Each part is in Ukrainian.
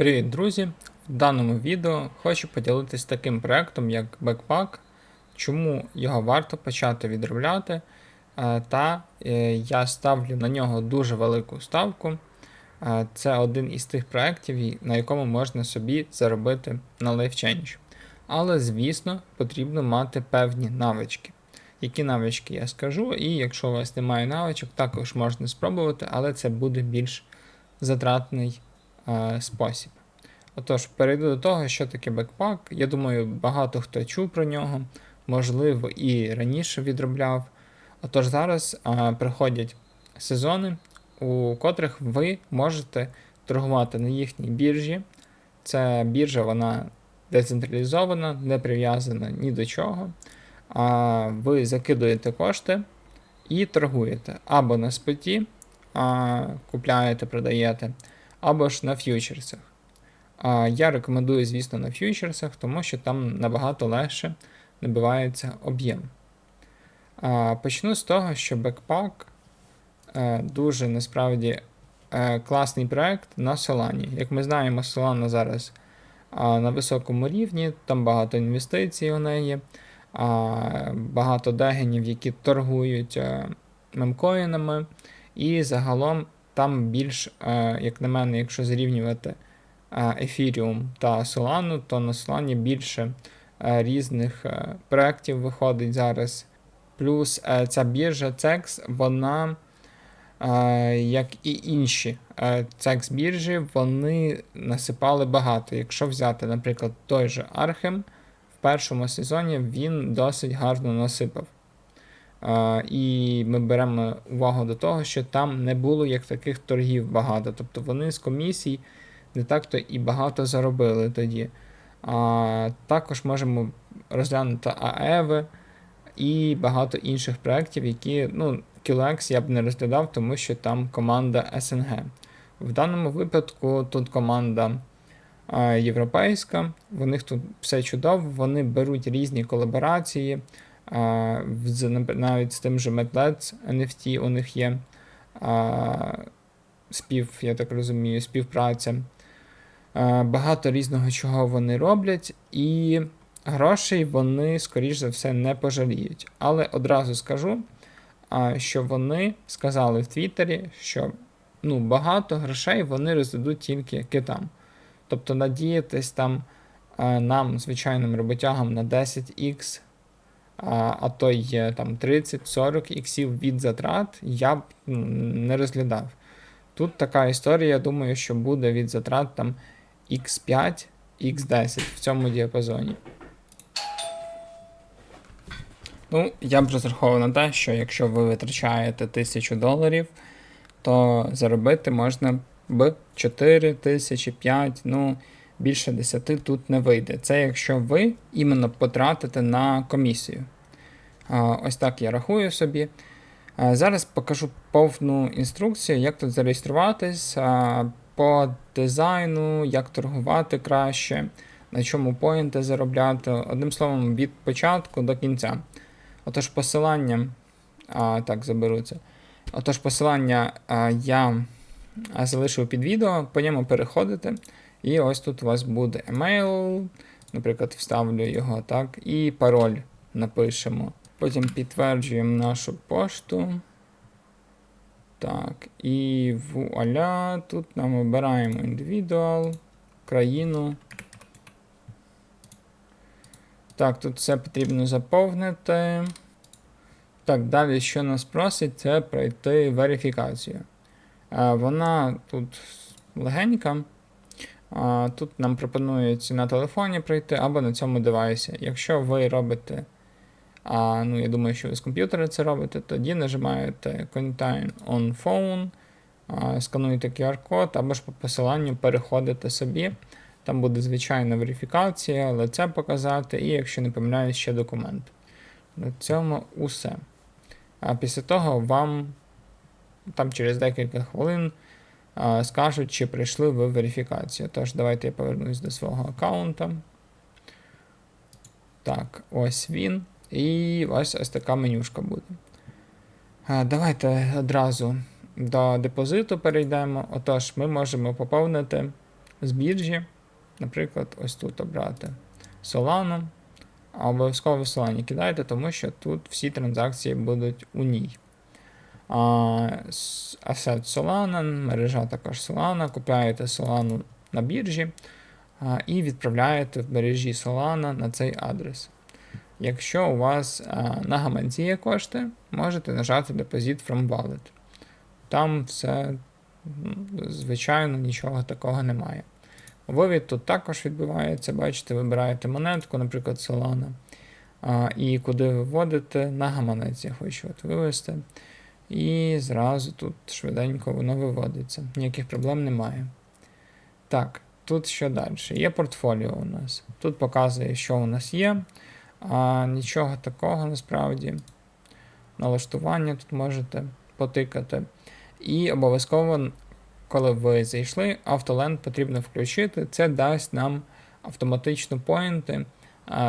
Привіт, друзі! В даному відео хочу поділитися таким проектом, як Backpack, чому його варто почати відробляти, е, та е, я ставлю на нього дуже велику ставку. Е, Це один із тих проєктів, на якому можна собі заробити на LifeChange. Але, звісно, потрібно мати певні навички. Які навички я скажу, і якщо у вас немає навичок, також можна спробувати, але це буде більш затратний е, спосіб. Отож, перейду до того, що таке бекпак. Я думаю, багато хто чув про нього, можливо, і раніше відробляв. Отож, зараз е, приходять сезони, у котрих ви можете торгувати на їхній біржі. Ця біржа вона децентралізована, не прив'язана ні до чого. А ви закидуєте кошти і торгуєте або на споті, а, купляєте, продаєте, або ж на ф'ючерсах. Я рекомендую, звісно, на ф'ючерсах, тому що там набагато легше набивається об'єм. Почну з того, що Backpack е, дуже насправді е, класний проект на Solana. Як ми знаємо, Solana зараз на високому рівні, там багато інвестицій у неї, багато дегенів, які торгують е, мемкоїнами, і загалом там більш, е, як на мене, якщо зрівнювати е, Ethereum та Solana, то на Solana більше е, різних е, проєктів виходить зараз. Плюс ця біржа CEX, вона, як і інші CEX біржі, вони насипали багато. Якщо взяти, наприклад, той же Archem, в першому сезоні він досить гарно насипав. І ми беремо увагу до того, що там не було як таких торгів багато. Тобто вони з комісій не так-то і багато заробили тоді. А, також можемо розглянути АЕВи і багато інших проєктів, які ну, KillX я б не розглядав, тому що там команда СНГ. В даному випадку тут команда європейська, в них тут все чудово, вони беруть різні колаборації. Навіть з тим же MedLets NFT у них є спів, я так розумію, співпраця. Багато різного чого вони роблять, і грошей вони, скоріш за все, не пожаліють. Але одразу скажу, що вони сказали в Твіттері, що ну, багато грошей вони роздадуть тільки китам. Тобто надіятись там нам, звичайним роботягам, на 10х а, то й там 30-40 іксів від затрат, я б ну, не розглядав. Тут така історія, я думаю, що буде від затрат там X5, X10 в цьому діапазоні. Ну, я б розраховував на те, що якщо ви витрачаєте 1000 доларів, то заробити можна б 4 тисячі, 5, ну більше 10 тут не вийде. Це якщо ви іменно потратите на комісію. Ось так я рахую собі. Зараз покажу повну інструкцію, як тут зареєструватись, по дизайну, як торгувати краще, на чому поінти заробляти. Одним словом, від початку до кінця. Отож, посилання. Так, заберу. Отож, посилання я залишив під відео, по ньому переходите. І ось тут у вас буде емейл, наприклад, вставлю його, так, і пароль напишемо. Потім підтверджуємо нашу пошту. Так, і вуаля, тут нам обираємо індивідуал, країну. Так, тут все потрібно заповнити. Так, далі, що нас просить, це пройти верифікацію. Е, Вона тут легенька. Тут нам пропонують на телефоні пройти або на цьому девайсі. Якщо ви робите, а, ну я думаю, що ви з комп'ютера це робите, тоді нажимаєте Contain on Phone, а, скануєте QR-код або ж по посиланню переходите собі. Там буде звичайна верифікація, лице показати, і якщо не помиляюсь, ще документ. На цьому усе. А після того вам там через декілька хвилин скажуть, чи прийшли ви верифікацію. Тож, давайте я повернусь до свого аккаунта. Так, ось він. І ось ось така менюшка буде. Давайте одразу до депозиту перейдемо. Отож, ми можемо поповнити з біржі, наприклад, ось тут обрати Solana, обов'язково в Solana кидайте, тому що тут всі транзакції будуть у ній. Asset Solana, мережа також Solana, купляєте Solana на біржі і відправляєте в мережі Solana на цей адрес. Якщо у вас на гаманці є кошти, можете нажати Deposit from Wallet. Там все, звичайно, нічого такого немає. Вивід тут також відбувається, бачите, вибираєте монетку, наприклад, Solana. І куди ви вводите, на гаманець я хочу от вивести. І зразу тут швиденько воно виводиться. Ніяких проблем немає. Так, тут що далі? Є портфоліо у нас. Тут показує, що у нас є. А Нічого такого насправді. Налаштування тут можете потикати. І обов'язково, коли ви зайшли, автоленд потрібно включити. Це дасть нам автоматично поінти.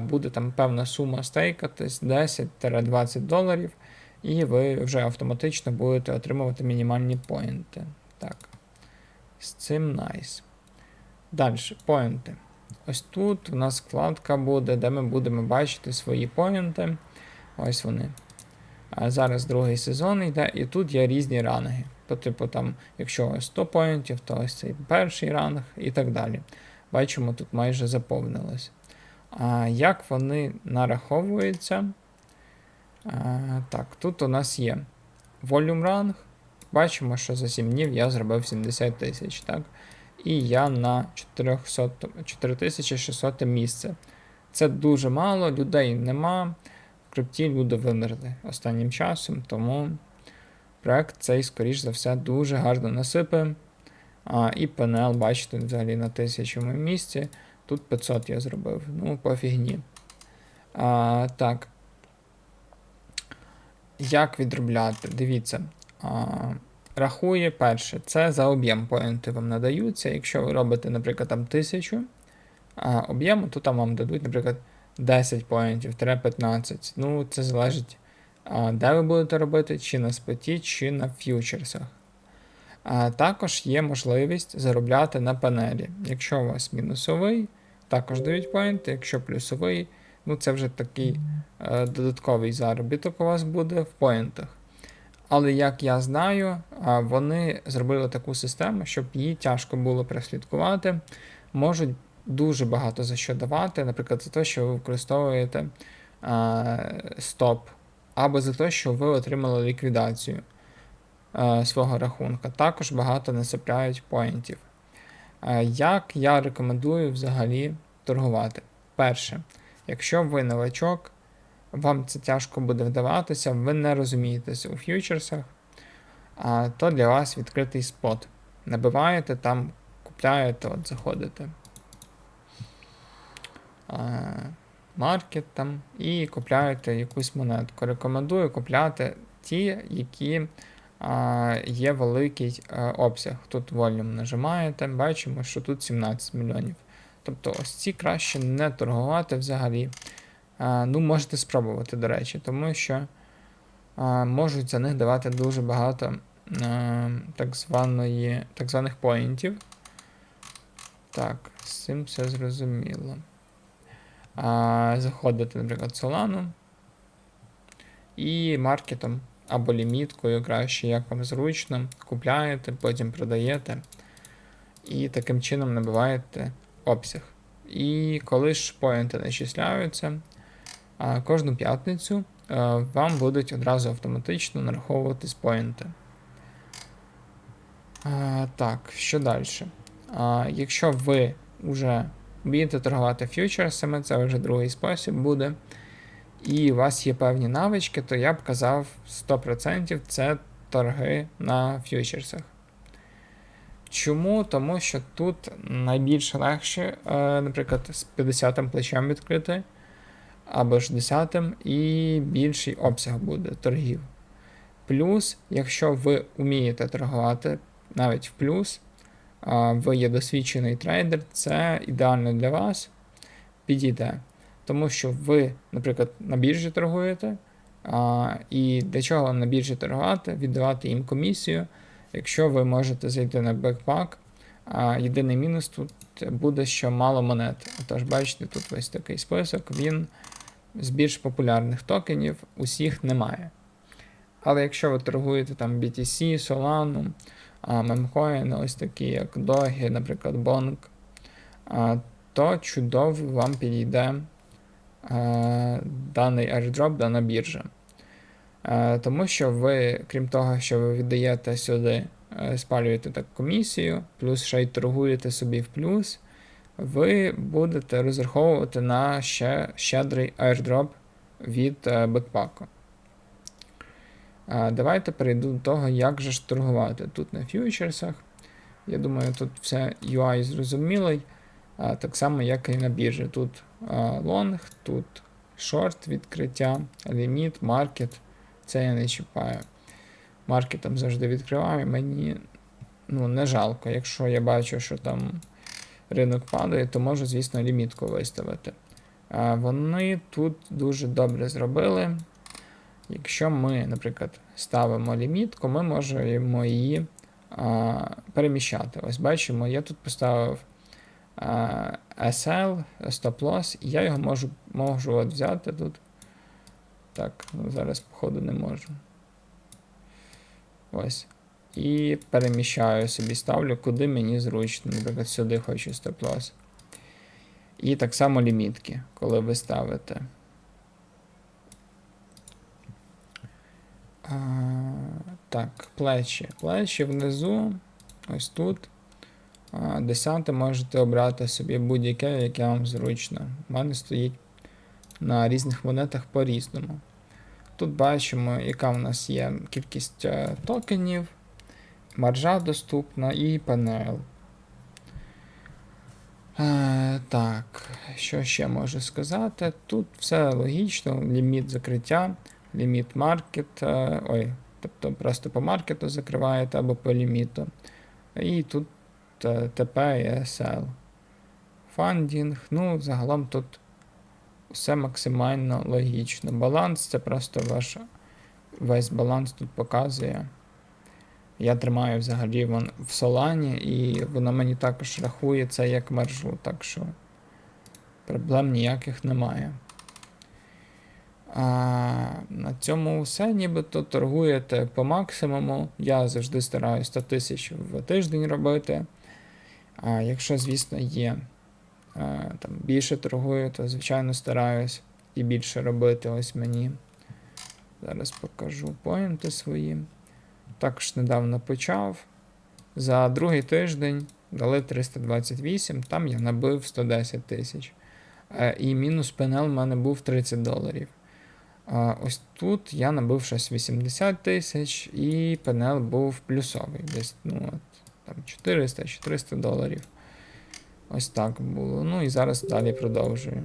Буде там певна сума стейкатись 10-20 доларів і ви вже автоматично будете отримувати мінімальні поінти. Так. З цим nice. Далі, поінти. Ось тут у нас вкладка буде, де ми будемо бачити свої поінти. Ось вони. А Зараз другий сезон йде, і тут є різні ранги. По типу, там, якщо 100 поінтів, то ось цей перший ранг і так далі. Бачимо, тут майже заповнилось. А Як вони нараховуються? А, Так, тут у нас є Volume Rank. Бачимо, що за 7 днів я зробив 70 тисяч. так? І я на 400, 4600 місце. Це дуже мало, людей нема. В крипті люди вимерли останнім часом, тому проект цей, скоріш за все, дуже гарно насипе. А, І PNL, бачите, взагалі на тисячому місці. Тут 500 я зробив. Ну, по фігні. А, Так. Як відробляти? Дивіться. Рахує перше, це за об'єм поінти вам надаються. Якщо ви робите, наприклад, там 1000 об'єму, то там вам дадуть, наприклад, 10 поінтів, 15. Ну, це залежить, де ви будете робити, чи на споті, чи на ф'ючерсах. Також є можливість заробляти на панелі. Якщо у вас мінусовий, також дають поінти, якщо плюсовий. Ну, це вже такий е, додатковий заробіток у вас буде в поінтах. Але як я знаю, е, вони зробили таку систему, щоб її тяжко було прослідкувати. Можуть дуже багато за що давати, наприклад, за те, що ви використовуєте е, стоп, або за те, що ви отримали ліквідацію е, свого рахунка. Також багато насипляють поінтів. Е, як я рекомендую взагалі торгувати? Перше. Якщо ви новачок, вам це тяжко буде вдаватися, ви не розумієтеся у ф'ючерсах, то для вас відкритий спот. Набиваєте там, купляєте, от заходите. Маркет там і купляєте якусь монетку. Рекомендую купляти ті, які а, є великий а, обсяг. Тут волюм нажимаєте, бачимо, що тут 17 мільйонів. Тобто ось ці краще не торгувати взагалі. А, Ну, можете спробувати, до речі, тому що а, можуть за них давати дуже багато а, так званої, так званих поінтів. Так, з цим все зрозуміло. А, Заходите, наприклад, Solana і маркетом або ліміткою, краще, як вам зручно, купляєте, потім продаєте. І таким чином набиваєте обсяг. І коли ж поінти начисляються, кожну п'ятницю вам будуть одразу автоматично нараховуватись поінти. Так, що далі? Якщо ви вже вмієте торгувати фьючерсами, це вже другий спосіб буде. І у вас є певні навички, то я б казав 100% це торги на фьючерсах. Чому? Тому що тут найбільш легше, е, наприклад, з 50-м плечем відкрити, або 60-м, і більший обсяг буде торгів. Плюс, якщо ви вмієте торгувати навіть в плюс, ви є досвідчений трейдер, це ідеально для вас підійде. Тому що ви, наприклад, на біржі торгуєте, і для чого на біржі торгувати, віддавати їм комісію. Якщо ви можете зайти на бекпак, А єдиний мінус тут буде, що мало монет. Тож, бачите, тут ось такий список, він з більш популярних токенів усіх немає. Але якщо ви торгуєте там BTC, Solana, мемкоїни, ось такі як Doge, наприклад, Bonk, то чудово вам підійде даний airdrop, дана біржа. А, тому що ви, крім того, що ви віддаєте сюди, е, спалюєте так комісію, плюс ще й торгуєте собі в плюс, ви будете розраховувати на ще щедрий airdrop від е, бекпаку. Давайте перейду до того, як же ж торгувати тут на фьючерсах. Я думаю, тут все UI зрозумілий. Так само, як і на біржі. Тут лонг, тут шорт відкриття, ліміт, маркет. Це я не чіпаю. Маркетом завжди відкриваю. Мені ну, не жалко. Якщо я бачу, що там ринок падає, то можу, звісно, лімітку виставити. А, Вони тут дуже добре зробили. Якщо ми, наприклад, ставимо лімітку, ми можемо її а, переміщати. Ось бачимо, я тут поставив а, SL, стоп-лосс, і я його можу можу от взяти тут. Так, ну зараз, походу, не можу. Ось. І переміщаю собі, ставлю, куди мені зручно. Наприклад, сюди хочу стоп-лосс. І так само лімітки, коли ви ставите. А, так, плечі. Плечі внизу, ось тут. Десяте можете обрати собі будь-яке, яке вам зручно. У мене стоїть на різних монетах по-різному. Тут бачимо, яка в нас є кількість е, токенів, маржа доступна і панел. Е, так, що ще можу сказати? Тут все логічно, ліміт закриття ліміт маркет, е, ой, тобто просто по маркету закриваєте або по ліміту. І тут ТП і SL. Фандінг. Ну, загалом тут все максимально логічно. Баланс це просто ваш весь баланс тут показує. Я тримаю взагалі вон в Солані, і воно мені також рахує це як мержу, так що проблем ніяких немає. А, На цьому все нібито торгуєте по максимуму. Я завжди стараюся 100 тисяч в тиждень робити. А Якщо, звісно, є там більше торгую, то звичайно стараюсь і більше робити. Ось мені. Зараз покажу поінти свої. Також недавно почав. За другий тиждень дали 328, там я набив 110 тисяч. Е, і мінус пенел в мене був 30 доларів. Ось тут я набив щось 80 тисяч, і панел був плюсовий. Десь ну, от, там 400-400 доларів. Ось так було. Ну і зараз далі продовжую.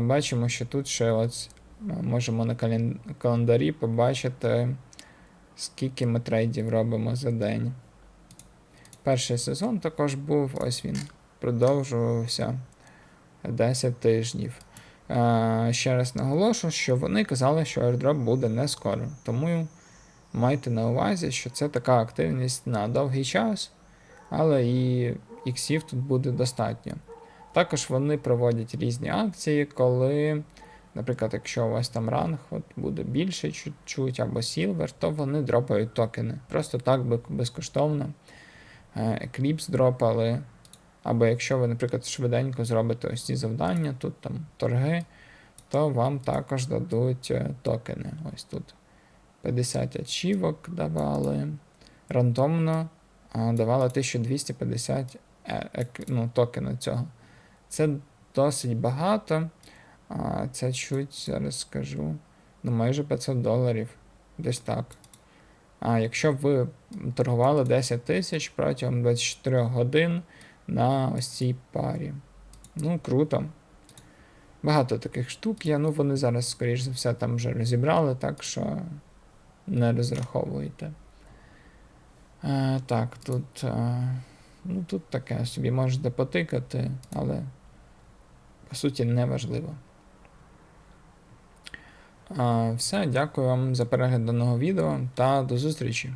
Бачимо, що тут ще ось можемо на календарі побачити, скільки ми трейдів робимо за день. Перший сезон також був, ось він продовжувався 10 тижнів. Ще раз наголошу, що вони казали, що airdrop буде не скоро. Тому майте на увазі, що це така активність на довгий час, але і іксів тут буде достатньо. Також вони проводять різні акції, коли, наприклад, якщо у вас там ранг от буде більше чуть-чуть або сілвер, то вони дропають токени. Просто так безкоштовно. Е, Eclipse дропали. Або якщо ви, наприклад, швиденько зробите ось ці завдання, тут там торги, то вам також дадуть е, токени. Ось тут 50 ачівок давали. Рандомно давали 1250 е, ну, токена цього. Це досить багато. Це чуть, зараз скажу, ну майже 500 доларів. Десь так. А якщо ви торгували 10 тисяч протягом 24 годин на ось цій парі. Ну, круто. Багато таких штук є. Ну, вони зараз, скоріш за все, там вже розібрали, так що не розраховуйте. Е, Так, тут е, ну, тут таке собі можете потикати, але по суті не важливо. А, все, дякую вам за перегляд даного відео та до зустрічі!